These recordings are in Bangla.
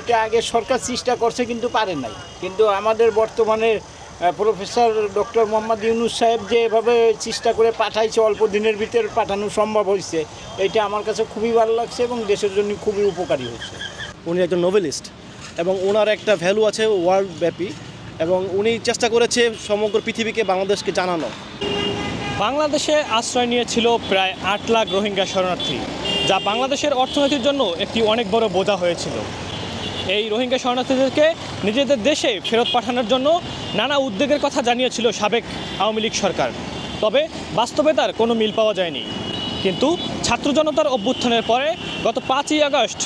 এটা আগে সরকার চেষ্টা করছে কিন্তু পারে নাই। কিন্তু আমাদের বর্তমানে প্রফেসর ডক্টর মোহাম্মদ ইউনুস সাহেব যে এভাবে চেষ্টা করে পাঠাইছে অল্প দিনের ভিতরে পাঠানো সম্ভব হয়েছে এটা আমার কাছে খুবই ভালো লাগছে এবং দেশের জন্য খুবই উপকারী হয়েছে। উনি একজন নোবেলিস্ট এবং ওনার একটা ভ্যালু আছে ওয়ার্ল্ড ব্যাপী এবং উনি চেষ্টা করেছে সমগ্র পৃথিবীকে বাংলাদেশকে জানানো। বাংলাদেশে আশ্রয় নিয়েছিল প্রায় আট লাখ রোহিঙ্গা শরণার্থী যা বাংলাদেশের অর্থনীতির জন্য একটি অনেক বড় বোঝা হয়েছিল। এই রোহিঙ্গা শরণার্থীদেরকে নিজেদের দেশে ফেরত পাঠানোর জন্য নানা উদ্যোগের কথা জানিয়েছিল সাবেক আওয়ামী লীগ সরকার। তবে বাস্তবে তার কোনো মিল পাওয়া যায়নি। কিন্তু ছাত্র জনতার অভ্যুত্থানের পরে গত পাঁচই আগস্ট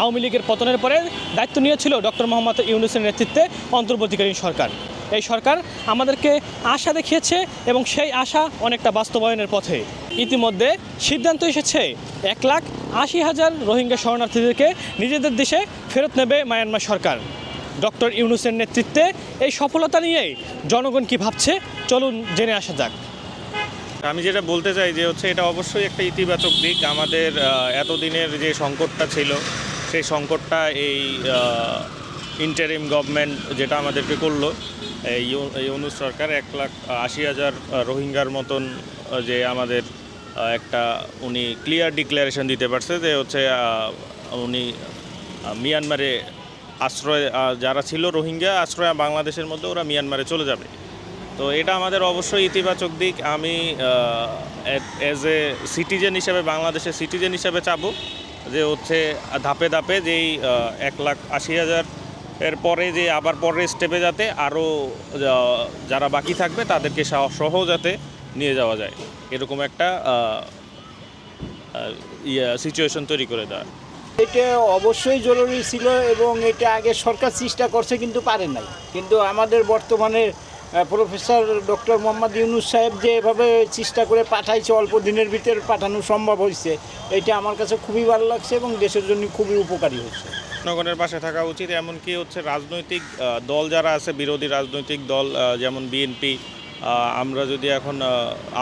আওয়ামী লীগের পতনের পরে দায়িত্ব নিয়েছিল ডক্টর মোহাম্মদ ইউনুসের নেতৃত্বে অন্তর্বর্তীকালীন সরকার। এই সরকার আমাদেরকে আশা দেখিয়েছে এবং সেই আশা অনেকটা বাস্তবায়নের পথে। ইতিমধ্যে সিদ্ধান্ত এসেছে, এক লাখ আশি হাজার রোহিঙ্গা শরণার্থীদেরকে নিজেদের দেশে ফেরত নেবে মায়ানমার সরকার। ডক্টর ইউনুসের নেতৃত্বে এই সফলতা নিয়ে জনগণ কি ভাবছে, চলুন জেনে আসা যাক। আমি যেটা বলতে চাই যে হচ্ছে এটা অবশ্যই একটা ইতিবাচক দিক। আমাদের এতদিনের যে সংকটটা ছিল সেই সংকটটা এই ইন্টারিম গভর্নমেন্ট যেটা আমাদেরকে করল, এই অনু সরকার এক লাখ আশি হাজার রোহিঙ্গার মতন যে আমাদের একটা উনি ক্লিয়ার ডিক্লারেশন দিতে পারছে যে হচ্ছে উনি মিয়ানমারে আশ্রয় যারা ছিল রোহিঙ্গা আশ্রয়, বাংলাদেশের মধ্যে ওরা মিয়ানমারে চলে যাবে। তো এটা আমাদের অবশ্যই ইতিবাচক দিক। আমি অ্যাজ এ সিটিজেন হিসেবে, বাংলাদেশের সিটিজেন হিসেবে চাবো। যে হচ্ছে ধাপে ধাপে যেই এক লাখ আশি হাজার এর পরে যে আবার পরের স্টেপে যাতে আরও যারা বাকি থাকবে তাদেরকে সহ- যাতে নিয়ে যাওয়া যায়। এরকম একটা ইয়া সিচুয়েশন তৈরি করে দেওয়া। এটা অবশ্যই জরুরি ছিল এবং এটা আগে সরকার চেষ্টা করছে কিন্তু পারে নাই। কিন্তু আমাদের বর্তমানে প্রফেসর ডক্টর মোহাম্মদ ইউনুস সাহেব যে এভাবে চেষ্টা করে পাঠাইছে, অল্প দিনের ভিতরে পাঠানো সম্ভব হয়েছে এটা আমার কাছে খুবই ভালো লাগছে এবং দেশের জন্য খুবই উপকারী হয়েছে। জনগণের পাশে থাকা উচিত, এমনকি হচ্ছে রাজনৈতিক দল যারা আছে, বিরোধী রাজনৈতিক দল যেমন বিএনপি আমরা যদি এখন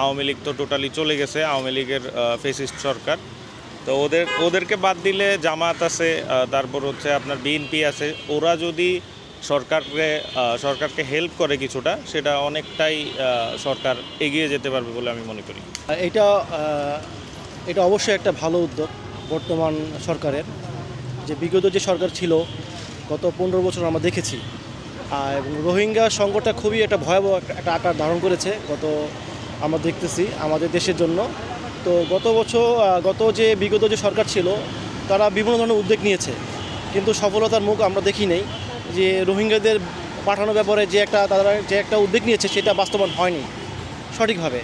আওয়ামী লীগ তো টোটালি চলে গেছে, আওয়ামী লীগের ফেসিস্ট সরকার। তো ওদের, ওদেরকে বাদ দিলে জামাত আছে তারপর হচ্ছে আপনার বিএনপি আছে, ওরা যদি সরকারকে সরকারকে হেল্প করে কিছুটা, সেটা অনেকটাই সরকার এগিয়ে যেতে পারবে বলে আমি মনে করি। এটা এটা অবশ্যই একটা ভালো উদ্যোগ বর্তমান সরকারের। যে বিগত যে সরকার ছিল, গত পনেরো বছর আমরা দেখেছি এবং রোহিঙ্গা সংকটটা খুবই একটা ভয়াবহ একটা আকার ধারণ করেছে, গত আমরা দেখতেছি আমাদের দেশের জন্য। তো গত বছর গত যে বিগত যে সরকার ছিল, তারা বিভিন্ন ধরনের উদ্যোগ নিয়েছে, কিন্তু সফলতার মুখ আমরা দেখি নেই। যে রোহিঙ্গাদের পাঠানোর ব্যাপারে যে একটা তারা যে একটা উদ্যোগ নিয়েছে, সেটা বাস্তবায়ন হয়নি সঠিকভাবে।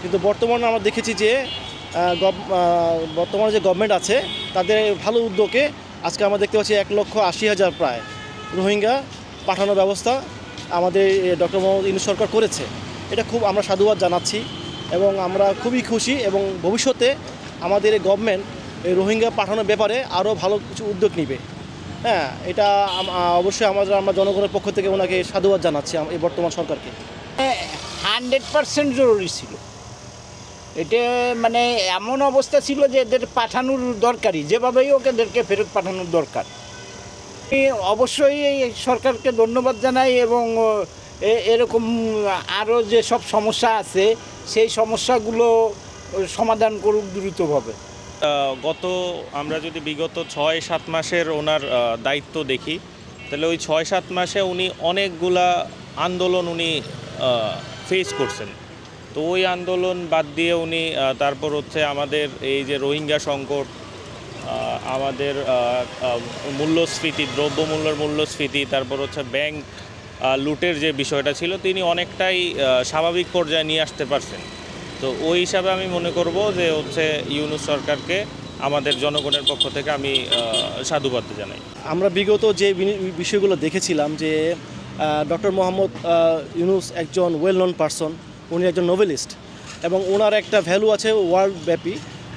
কিন্তু বর্তমানে আমরা দেখেছি যে বর্তমানে যে গভর্নমেন্ট আছে, তাদের ভালো উদ্যোগে আজকে আমরা দেখতে পাচ্ছি এক লক্ষ আশি হাজার প্রায় রোহিঙ্গা পাঠানোর ব্যবস্থা আমাদের ডক্টর মোহাম্মদ ইনু সরকার করেছে। এটা খুব আমরা সাধুবাদ জানাচ্ছি এবং আমরা খুবই খুশি এবং ভবিষ্যতে আমাদের এই গভর্নমেন্ট রোহিঙ্গা পাঠানোর ব্যাপারে আরও ভালো কিছু উদ্যোগ নেবে। হ্যাঁ এটা অবশ্যই আমাদের আমরা জনগণের পক্ষ থেকে ওনাকে সাধুবাদ জানাচ্ছি এই বর্তমান সরকারকে। হান্ড্রেড পার্সেন্ট জরুরি ছিল। এটা মানে এমন অবস্থা ছিল যে এদের পাঠানোর দরকারই, যেভাবেই হোক এদেরকে ফেরত পাঠানোর দরকার। অবশ্যই এই সরকারকে ধন্যবাদ জানাই এবং এরকম আরও যে সব সমস্যা আছে, সেই সমস্যাগুলো সমাধান করুক দ্রুতভাবে। গত আমরা যদি বিগত ছয় সাত মাসের ওনার দায়িত্ব দেখি, তাহলে ওই ছয় সাত মাসে উনি অনেকগুলা আন্দোলন উনি ফেস করছেন। তো ওই আন্দোলন বাদ দিয়ে উনি তারপর হচ্ছে আমাদের এই যে রোহিঙ্গা সংকট আমাদের মূল্যস্ফীতি, দ্রব্যমূল্যের মূল্যস্ফীতি, তারপর হচ্ছে ব্যাংক লুটের যে বিষয়টা ছিল, তিনি অনেকটাই স্বাভাবিক পর্যায়ে নিয়ে আসতে পারছেন। তো ওই হিসাবে আমি মনে করব যে হচ্ছে ইউনুস সরকারকে আমাদের জনগণের পক্ষ থেকে আমি সাধুবাদ জানাই। আমরা বিগত যে বিষয়গুলো দেখেছিলাম যে ডক্টর মোহাম্মদ ইউনুস একজন ওয়েল নন পারসন উনি একজন নোবেলিস্ট এবং ওনার একটা ভ্যালু আছে ওয়ার্ল্ড ব্যাপী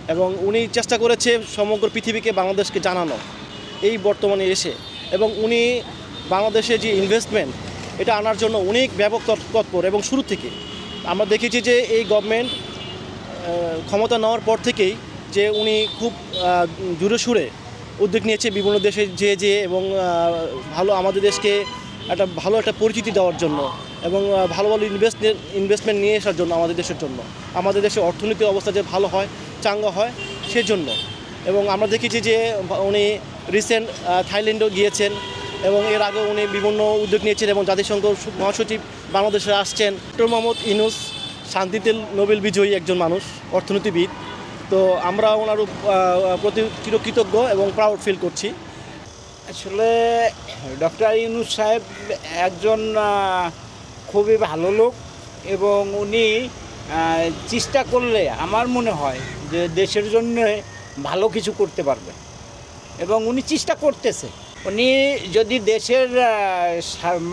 এবং উনি চেষ্টা করেছে সমগ্র পৃথিবীকে বাংলাদেশকে জানানো এই বর্তমানে এসে এবং উনি বাংলাদেশে যে ইনভেস্টমেন্ট এটা আনার জন্য অনেক ব্যাপক তৎ- তৎপর এবং শুরু থেকে আমরা দেখেছি যে এই গভর্নমেন্ট ক্ষমতা নেওয়ার পর থেকেই যে উনি খুব জোরে সুরে উদ্যোগ নিয়েছে বিভিন্ন দেশে যে যে এবং ভালো আমাদের দেশকে একটা ভালো একটা পরিচিতি দেওয়ার জন্য এবং ভালো ভালো ইনভেস্ট ইনভেস্টমেন্ট নিয়ে আসার জন্য আমাদের দেশের জন্য। আমাদের দেশের অর্থনৈতিক অবস্থা যে ভালো হয়, চাঙ্গা হয় সেজন্য। এবং আমরা দেখেছি যে উনি রিসেন্ট থাইল্যান্ডও গিয়েছেন এবং এর আগে উনি বিভিন্ন উদ্যোগ নিয়েছেন এবং জাতিসংঘ মহাসচিব বাংলাদেশে আসছেন ডক্টর মোহাম্মদ ইনুস শান্তিতে নোবেল বিজয়ী একজন মানুষ, অর্থনীতিবিদ। তো আমরা ওনার প্রতি চিরকৃতজ্ঞ এবং প্রাউড ফিল করছি। আসলে ডক্টর ইউনুস সাহেব একজন খুবই ভালো লোক এবং উনি চেষ্টা করলে আমার মনে হয় যে দেশের জন্য ভালো কিছু করতে পারবে এবং উনি চেষ্টা করতেছে। উনি যদি দেশের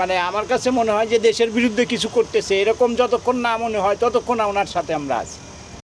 মানে আমার কাছে মনে হয় যে দেশের বিরুদ্ধে কিছু করতেছে, এরকম যতক্ষণ না মনে হয় ততক্ষণ ওনার সাথে আমরা আছি।